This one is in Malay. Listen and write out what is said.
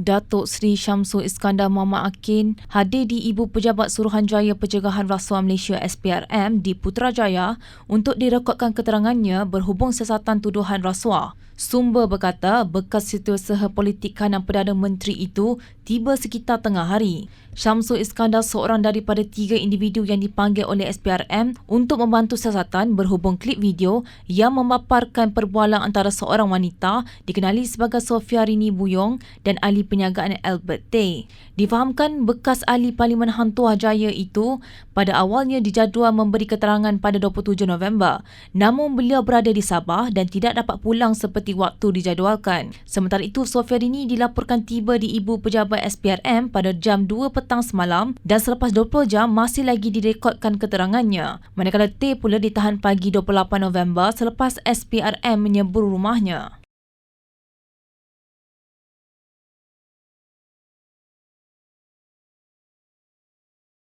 Datuk Seri Syamsul Iskandar Muhammad Akin hadir di Ibu Pejabat Suruhanjaya Pencegahan Rasuah Malaysia SPRM di Putrajaya untuk direkodkan keterangannya berhubung siasatan tuduhan rasuah. Sumber berkata bekas setiausaha politik kanan Perdana Menteri itu tiba sekitar tengah hari. Syamsul Iskandar seorang daripada tiga individu yang dipanggil oleh SPRM untuk membantu siasatan berhubung klip video yang memaparkan perbualan antara seorang wanita dikenali sebagai Sofia Rini Buyong dan ahli perniagaan Albert Tay. Difahamkan bekas ahli Parlimen Hantuah Jaya itu pada awalnya dijadual memberi keterangan pada 27 November. Namun beliau berada di Sabah dan tidak dapat pulang seperti waktu dijadualkan. Sementara itu, Sofia Rini dilaporkan tiba di Ibu Pejabat SPRM pada jam 2 petang semalam dan selepas 20 jam masih lagi direkodkan keterangannya. Manakala T pula ditahan pagi 28 November selepas SPRM menyebur rumahnya.